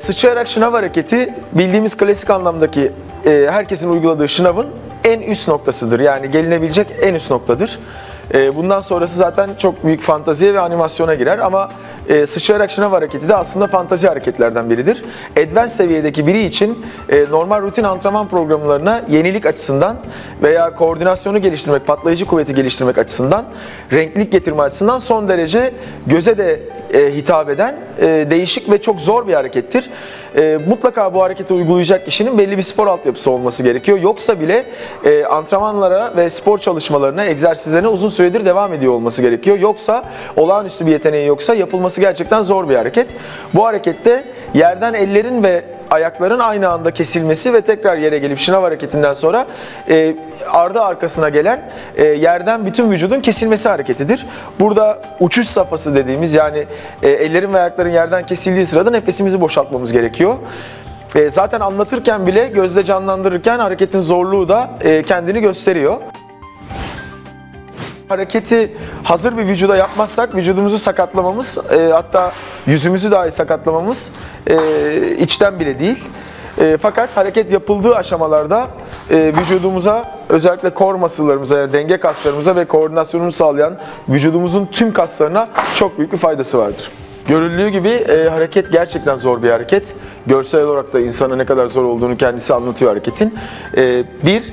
Sıçrayarak şınav hareketi bildiğimiz klasik anlamdaki e, herkesin uyguladığı şınavın en üst noktasıdır. Yani gelinebilecek en üst noktadır. E, bundan sonrası zaten çok büyük fantaziye ve animasyona girer ama e, sıçrayarak şınav hareketi de aslında fantazi hareketlerden biridir. Advanced seviyedeki biri için e, normal rutin antrenman programlarına yenilik açısından veya koordinasyonu geliştirmek, patlayıcı kuvveti geliştirmek açısından, renklilik getirme açısından son derece göze de e, hitap eden değişik ve çok zor bir harekettir. E, mutlaka bu hareketi uygulayacak kişinin belli bir spor altyapısı olması gerekiyor. Yoksa bile e, antrenmanlara ve spor çalışmalarına, egzersizlerine uzun süredir devam ediyor olması gerekiyor. Yoksa olağanüstü bir yeteneği yoksa yapılması gerçekten zor bir hareket. Bu harekette yerden ellerin ve ayakların aynı anda kesilmesi ve tekrar yere gelip şınav hareketinden sonra e, ardı arkasına gelen e, yerden bütün vücudun kesilmesi hareketidir. Burada uçuş safhası dediğimiz yani e, ellerin ve ayakların yerden kesildiği sırada nefesimizi boşaltmamız gerekiyor. E, zaten anlatırken bile gözde canlandırırken hareketin zorluğu da e, kendini gösteriyor. Hareketi hazır bir vücuda yapmazsak vücudumuzu sakatlamamız e, hatta yüzümüzü dahi sakatlamamız e, içten bile değil. E, fakat hareket yapıldığı aşamalarda e, vücudumuza özellikle kor masıllarımıza, yani denge kaslarımıza ve koordinasyonumuzu sağlayan vücudumuzun tüm kaslarına çok büyük bir faydası vardır. Görüldüğü gibi e, hareket gerçekten zor bir hareket. Görsel olarak da insana ne kadar zor olduğunu kendisi anlatıyor hareketin. E, bir,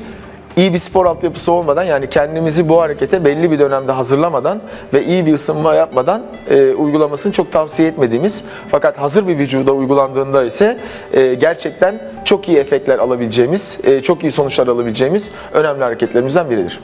iyi bir spor altyapısı olmadan yani kendimizi bu harekete belli bir dönemde hazırlamadan ve iyi bir ısınma yapmadan e, uygulamasını çok tavsiye etmediğimiz fakat hazır bir vücuda uygulandığında ise e, gerçekten çok iyi efektler alabileceğimiz, e, çok iyi sonuçlar alabileceğimiz önemli hareketlerimizden biridir.